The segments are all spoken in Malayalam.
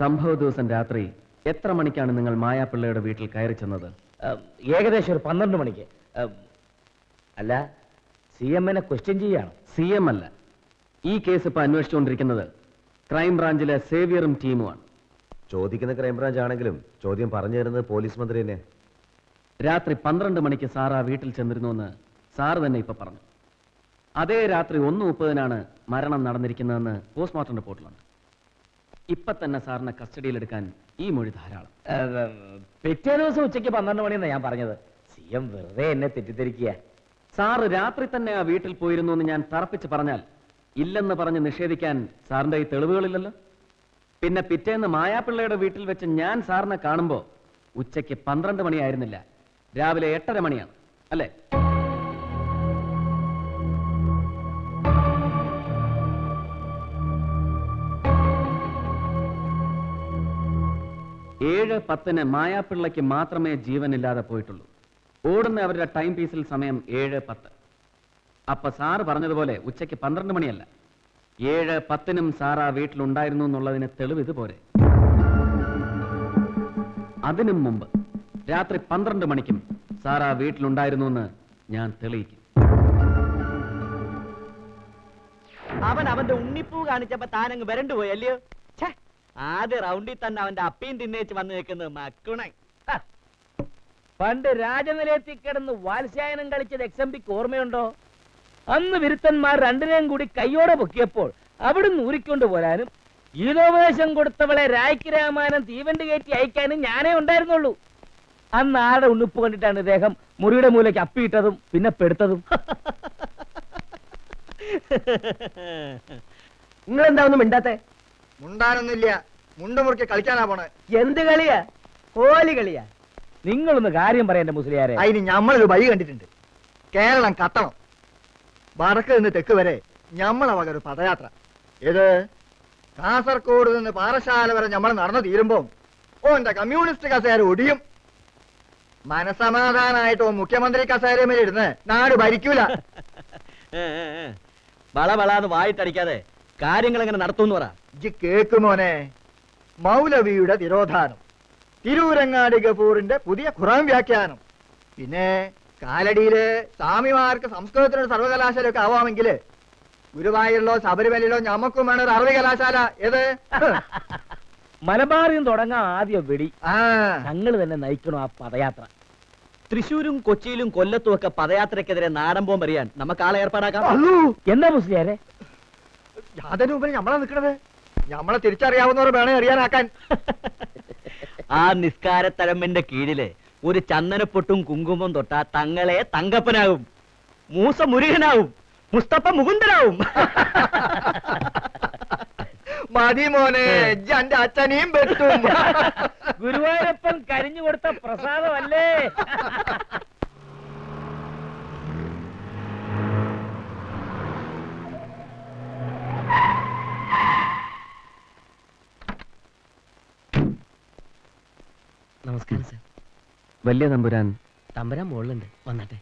സംഭവ ദിവസം രാത്രി എത്ര മണിക്കാണ് നിങ്ങൾ മായാപ്പിള്ളയുടെ വീട്ടിൽ കയറി ചെന്നത്? ഏകദേശം ഒരു പന്ത്രണ്ട് മണിക്ക്. അല്ല സി എമ്മിനെ ക്വസ്റ്റ്യൻ ചെയ്യാണ്. സി എം അല്ല. ഈ കേസ് ഇപ്പൊ അന്വേഷിച്ചുകൊണ്ടിരിക്കുന്നത് ക്രൈംബ്രാഞ്ചിലെ സേവിയറും ടീമുമാണ്. ചോദിക്കുന്ന ക്രൈംബ്രാഞ്ച് ആണെങ്കിലും ചോദ്യം പറഞ്ഞു തരുന്നത് പോലീസ് മന്ത്രി തന്നെ. രാത്രി പന്ത്രണ്ട് മണിക്ക് സാർ ആ വീട്ടിൽ ചെന്നിരുന്നു എന്ന് സാർ തന്നെ ഇപ്പൊ പറഞ്ഞു. അതേ രാത്രി ഒന്ന് മുപ്പതിനാണ് മരണം നടന്നിരിക്കുന്നതെന്ന് പോസ്റ്റ്മോർട്ടം റിപ്പോർട്ടിലുണ്ട്. ഇപ്പൊ തന്നെ സാറിനെ കസ്റ്റഡിയിൽ എടുക്കാൻ ഈ മൊഴി ധാരാളം. പിറ്റേ ദിവസം ഉച്ചയ്ക്ക് പന്ത്രണ്ട് മണിയെന്നാ ഞാൻ പറഞ്ഞത്. സി എം വെറുതെ എന്നെ തെറ്റിദ്ധരിക്കുക. സാറ് രാത്രി തന്നെ ആ വീട്ടിൽ പോയിരുന്നു എന്ന് ഞാൻ തറപ്പിച്ച് പറഞ്ഞാൽ ഇല്ലെന്ന് പറഞ്ഞ് നിഷേധിക്കാൻ സാറിന്റെ ഈ തെളിവുകളില്ലല്ലോ? പിന്നെ പിറ്റേന്ന് മായാപ്പിള്ളയുടെ വീട്ടിൽ വെച്ച് ഞാൻ സാറിനെ കാണുമ്പോ ഉച്ചയ്ക്ക് പന്ത്രണ്ട് മണിയായിരുന്നില്ല. രാവിലെ എട്ടര മണിയാണ്. അല്ലേ? ഏഴ് പത്തിന് മായാപ്പിള്ളയ്ക്ക് മാത്രമേ ജീവനില്ലാതെ പോയിട്ടുള്ളൂ. ഓടുന്ന അവരുടെ ടൈം പീസിൽ സമയം ഏഴ് പത്ത്. അപ്പൊ സാറ് പറഞ്ഞതുപോലെ ഉച്ചയ്ക്ക് പന്ത്രണ്ട് മണിയല്ല. ഏഴ് പത്തിനും സാർ ആ വീട്ടിലുണ്ടായിരുന്നു എന്നുള്ളതിന് തെളിവ് ഇതുപോലെ അതിനും മുമ്പ് രാത്രി പന്ത്രണ്ട് മണിക്കും സാർ ആ വീട്ടിലുണ്ടായിരുന്നു എന്ന് ഞാൻ തെളിയിക്കും. അവൻ അവന്റെ ഉണ്ണിപ്പൂ കാണിച്ചപ്പോ താനങ്ങ് വരണ്ടുപോയല്ലേ പോയി അല്ലയോ ആദ്യ റൗണ്ടിൽ തന്നെ അവന്റെ അപ്പീൻ തിന്നേച്ച് വന്നു നിൽക്കുന്നത് മക്കുണൻ. പണ്ട് രാജനിലയത്തിൽ കിടന്ന് വാത്സ്യായനം കളിച്ചത് എക്സ് എം പിക്ക് ഓർമ്മയുണ്ടോ? അന്ന് വിരുത്തന്മാർ രണ്ടിനെയും കൂടി കയ്യോടെ പൊക്കിയപ്പോൾ അവിടുന്ന് ഊരിക്കൊണ്ട് പോരാനും ഗീതോപദേശം കൊടുത്തവളെ രായ്ക്ക് രാമാനം തീവണ്ടി കയറ്റി അയക്കാനും ഞാനേ ഉണ്ടായിരുന്നുള്ളൂ. അന്ന് ആരുടെ ഉണ്ണിപ്പ് കണ്ടിട്ടാണ് ഇദ്ദേഹം മുറിയുടെ മൂലയ്ക്ക് അപ്പിയിട്ടതും പിന്നെ പെടുത്തതും? നിങ്ങൾ എന്താ ഒന്നും മിണ്ടാത്തെ? മുണ്ടാനൊന്നുമില്ല. മുണ്ട മുറുക്കി കളിക്കാനാ പോണേ. എന്ത് കളിയാ? കോലി കളിയാ? നിങ്ങളൊന്ന് കാര്യം പറയണ്ട മുസ്ലിയാരെ. അതിന് ഞമ്മളൊരു വഴി കണ്ടിട്ടുണ്ട്. കേരളം കത്തണം. വടക്ക് നിന്ന് തെക്ക് വരെ ഞമ്മളെ വക ഒരു പദയാത്ര. ഏത്? കാസർഗോഡ് നിന്ന് പാറശാല വരെ നമ്മൾ നടന്നു തീരുമ്പോ ഓന്റെ കമ്മ്യൂണിസ്റ്റ് കസേര ഒടിയും. മനസമാധാനായിട്ടോ ഓ മുഖ്യമന്ത്രി മേലെ ഇരുന്ന് നാട് ഭരിക്കൂല. വള വളാന്ന് വായിട്ടടിക്കാതെ കാര്യങ്ങൾ എങ്ങനെ നടത്തുമെന്ന് പറ. ഇജ്ജ് കേക്കുമോനെ മൗലവിയുടെ തിരോധാനം. തിരൂരങ്ങാടി ഗഫൂറിന്റെ പുതിയ ഖുറാൻ വ്യാഖ്യാനം. പിന്നെ കാലടിയിലെ സ്വാമിമാർക്ക് സംസ്കൃതത്തിനൊരു സർവകലാശാല ഒക്കെ ആവാമെങ്കിൽ ഗുരുവായൂരിലോ ശബരിമലയിലോ ഞമ്മക്കും വേണം ഒരു അറബി കലാശാല. ഏത്? മലബാറിൽ നിന്ന് ആദ്യ ആദ്യം വെടി ഞങ്ങൾ തന്നെ നയിക്കണം ആ പദയാത്ര. തൃശൂരും കൊച്ചിയിലും കൊല്ലത്തും ഒക്കെ പദയാത്രക്കെതിരെ നാടൻ പോകാൻ പറയാൻ നമുക്ക് ആളെ ഏർപ്പാടാക്കാം. എന്താ മുസ്ലിയാരെ? യാതൊരു നമ്മളാ നിൽക്കണത് ഞമ്മളെ തിരിച്ചറിയാവുന്നവർ വേണേ അറിയാനാക്കാൻ. ആ നിസ്കാരത്തരമ്പന്റെ കീഴിൽ ഒരു ചന്ദനപ്പൊട്ടും കുങ്കുമം തൊട്ട തങ്ങളെ തങ്കപ്പനാകും. മൂസ മുരുകനാവും. മുസ്തഫ മുകുന്ദനാവും. മതി മോനെ എന്റെ അച്ഛനെയും പറ്റും ഗുരുവായൂരപ്പൻ കരിഞ്ഞു കൊടുത്ത പ്രസാദമല്ലേ? നമസ്കാരം സർ. വലിയ തമ്പുരാൻ. തമ്പുരാൻ മുകളിലുണ്ട്. വന്നാട്ടെ.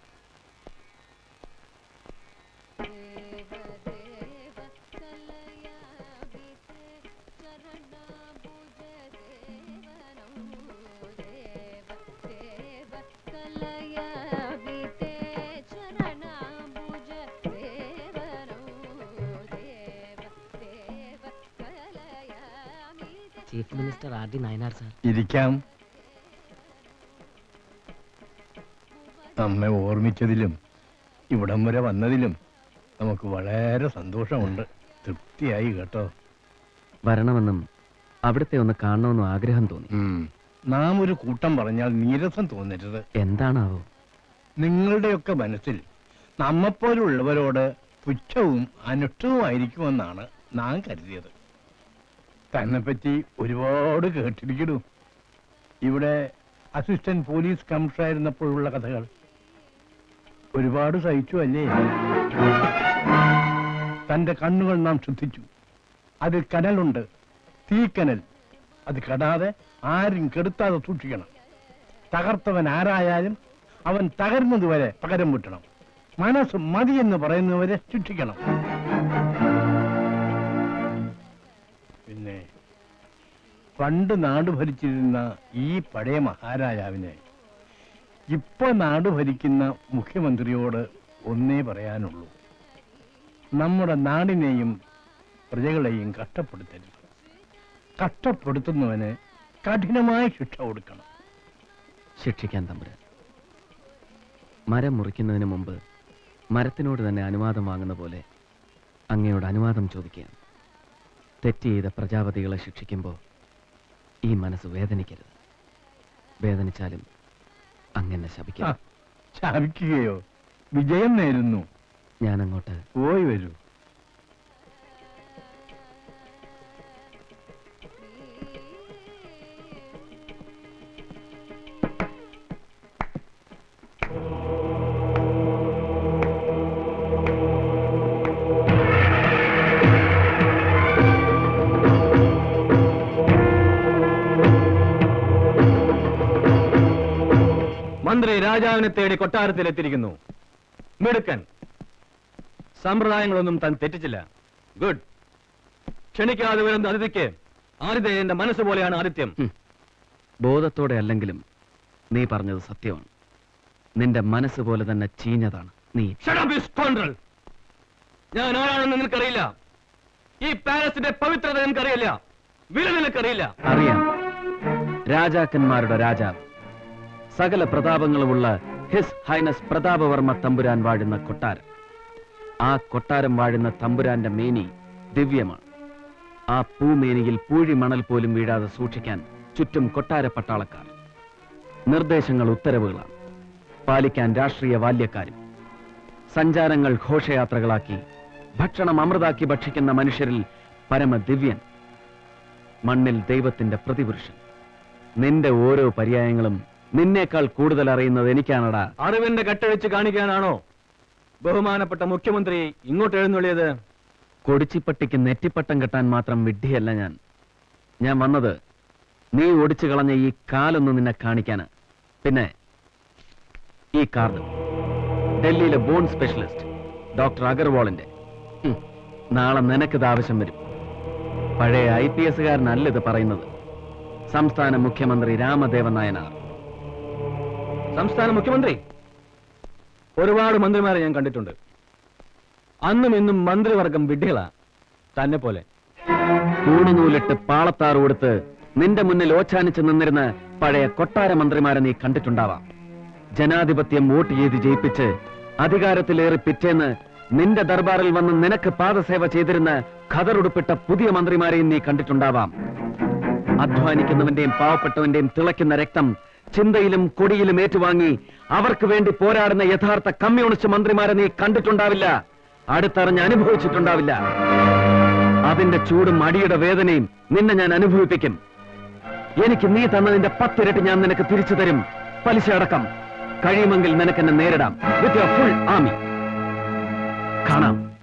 Chief minister R D Nayanar sir. ഇരിക്കാം. നമ്മെ ഓർമ്മിച്ചതിലും ഇവിടം വരെ വന്നതിലും നമുക്ക് വളരെ സന്തോഷമുണ്ട്. തൃപ്തിയായി കേട്ടോ. വരണമെന്നും അവിടുത്തെ ഒന്ന് കാണണമെന്നും ആഗ്രഹം തോന്നി. നാം ഒരു കൂട്ടം പറഞ്ഞാൽ നീരസം തോന്നരുത്. എന്താണാവോ? നിങ്ങളുടെയൊക്കെ മനസ്സിൽ നമ്മെപ്പോലുള്ളവരോട് പുച്ഛവും അനിഷ്ടവുമായിരിക്കുമെന്നാണ് നാം കരുതിയത്. തന്നെപ്പറ്റി ഒരുപാട് കേട്ടിരിക്കണു ഇവിടെ അസിസ്റ്റന്റ് പോലീസ് കമ്മീഷണർ ആയിരുന്നപ്പോഴുള്ള കഥകൾ. ഒരുപാട് സഹിച്ചു അല്ലേ? തന്റെ കണ്ണുകൾ നാം ശ്രദ്ധിച്ചു. അതിൽ കനലുണ്ട്. തീക്കനൽ. അത് കടാതെ ആരും കെടുത്താതെ സൂക്ഷിക്കണം. തകർത്തവൻ ആരായാലും അവൻ തകരുന്നതുവരെ പകരം വീട്ടണം. മനസ്സ് മതി എന്ന് പറയുന്നവരെ ശിക്ഷിക്കണം. പിന്നെ പണ്ട് നാട് ഭരിച്ചിരുന്ന ഈ പഴയ മഹാരാജാവിനെ ഇപ്പൊ നാട് ഭരിക്കുന്ന മുഖ്യമന്ത്രിയോട് ഒന്നേ പറയാനുള്ളൂ. നമ്മുടെ നാടിനെയും പ്രജകളെയും കഷ്ടപ്പെടുത്തരുത്. കഷ്ടപ്പെടുത്തുന്നവന് കഠിനമായ ശിക്ഷ കൊടുക്കണം. ശിക്ഷിക്കാൻ തമ്പുരാൻ. മരം മുറിക്കുന്നതിന് മുമ്പ് മരത്തിനോട് തന്നെ അനുവാദം വാങ്ങുന്ന പോലെ അങ്ങയോട് അനുവാദം ചോദിക്കുകയാണ്. തെറ്റ് ചെയ്ത പ്രജാപതികളെ ശിക്ഷിക്കുമ്പോൾ ഈ മനസ്സ് വേദനിക്കരുത്. വേദനിച്ചാലും അങ്ങനെ ശപിക്കാം ശപിക്കുകയോ? വിജയം നേരുന്നു. ഞാൻ അങ്ങോട്ട് പോയി വരൂ. മന്ത്രി രാജാവിനെ തേടി കൊട്ടാരത്തിലെത്തിയിരിക്കുന്നു. മിടുക്കൻ. സമ്പ്രദായങ്ങളൊന്നും താൻ തെറ്റിച്ചില്ല. ഗുഡ്. ക്ഷണിക്കാതെ വരുന്ന അതിഥിക്ക്. ആതിഥേയന്റെ മനസ്സ് പോലെയാണ് ആദിത്യം ബോധത്തോടെ അല്ലെങ്കിലും നീ പറഞ്ഞത് സത്യമാണ്. നിന്റെ മനസ്സ് പോലെ തന്നെ ചീഞ്ഞതാണ് നീ. ഞാൻ ആരാണെന്ന് നിനക്കറിയില്ല. ഈ പാലസിന്റെ പവിത്രത നിനക്കറിയില്ല. വില നിനക്കറിയില്ല. അറിയാം. രാജാക്കന്മാരുടെ രാജാവ്. സകല പ്രതാപങ്ങളുമുള്ള ഹിസ് ഹൈനസ് പ്രതാപവർമ്മ തമ്പുരാൻ വാഴുന്ന കൊട്ടാരം. ആ കൊട്ടാരം വാഴുന്ന തമ്പുരാന്റെ മേനി ദിവ്യമാണ്. ആ പൂമേനിയിൽ പൂഴി മണൽ പോലും വീഴാതെ സൂക്ഷിക്കാൻ ചുറ്റും കൊട്ടാര പട്ടാളക്കാർ നിർദ്ദേശങ്ങൾ ഉത്തരവുകളാണ്. പാലിക്കാൻ രാഷ്ട്രീയ ബാല്യക്കാരും സഞ്ചാരങ്ങൾ ഘോഷയാത്രകളാക്കി ഭക്ഷണം അമൃതാക്കി ഭക്ഷിക്കുന്ന മനുഷ്യരിൽ പരമദിവ്യൻ. മണ്ണിൽ ദൈവത്തിന്റെ പ്രതിപുരുഷൻ. നിന്റെ ഓരോ പര്യായങ്ങളും നിന്നേക്കാൾ കൂടുതൽ അറിയുന്നത് എനിക്കാണടാ. അറിവിന്റെ കെട്ടഴിച്ച് കാണിക്കാനാണോ? ബഹുമാനപ്പെട്ട മുഖ്യമന്ത്രി ഇങ്ങോട്ട് എഴുന്നള്ളിയത്? കൊടിച്ചിപ്പട്ടിക്ക് നെറ്റിപ്പട്ടം കെട്ടാൻ മാത്രം വിഡ്ഢിയല്ല ഞാൻ. ഞാൻ വന്നത് നീ ഒടിച്ചു കളഞ്ഞ ഈ കാലൊന്ന് നിന്നെ കാണിക്കാന്. പിന്നെ ഈ കാർഡ് ഡൽഹിയിലെ ബോൺ സ്പെഷ്യലിസ്റ്റ് ഡോക്ടർ അഗർവാളിന്റെ. നാളെ നിനക്കിത് ആവശ്യം വരും. പഴയ ഐ പി എസുകാരനല്ല ഇത് പറയുന്നത്. സംസ്ഥാന മുഖ്യമന്ത്രി രാമദേവൻ നായനാർ സംസ്ഥാന മുഖ്യമന്ത്രി. ഒരുപാട് മന്ത്രിമാരെ ഞാൻ കണ്ടിട്ടുണ്ട്. അന്നും ഇന്നും മന്ത്രിവർഗം വിഡ്ഢികളാ. തന്നെ പോലെ. കൂണുനൂലിട്ട് പാളത്താറ് കൊടുത്ത് നിന്റെ മുന്നിൽ ഓച്ചാനിച്ച് നിന്നിരുന്ന പഴയ കൊട്ടാര മന്ത്രിമാരെ നീ കണ്ടിട്ടുണ്ടാവാം. ജനാധിപത്യം വോട്ട് ചെയ്ത് ജയിപ്പിച്ച് അധികാരത്തിലേറി പിറ്റേന്ന് നിന്റെ ദർബാറിൽ വന്ന് നിനക്ക് പാദസേവ ചെയ്തിരുന്ന ഖദറുടുപ്പിട്ട പുതിയ മന്ത്രിമാരെയും നീ കണ്ടിട്ടുണ്ടാവാം. അധ്വാനിക്കുന്നവന്റെയും പാവപ്പെട്ടവന്റെയും തിളയ്ക്കുന്ന രക്തം ചിന്തയിലും കൊടിയിലും ഏറ്റുവാങ്ങി അവർക്ക് വേണ്ടി പോരാടുന്ന യഥാർത്ഥ കമ്മ്യൂണിസ്റ്റ് മന്ത്രിമാരെ നീ കണ്ടിട്ടുണ്ടാവില്ല. അടുത്തറിഞ്ഞ് അനുഭവിച്ചിട്ടുണ്ടാവില്ല. അതിന്റെ ചൂടും അടിയുടെ വേദനയും നിന്നെ ഞാൻ അനുഭവിപ്പിക്കും. എനിക്ക് നീ തന്നതിന്റെ പത്തിരട്ടി ഞാൻ നിനക്ക് തിരിച്ചു തരും. പലിശ അടക്കം. കഴിയുമെങ്കിൽ നിനക്ക് എന്നെ നേരിടാം. വിത്ത് യുവർ ഫുൾ ആമി കാണാം.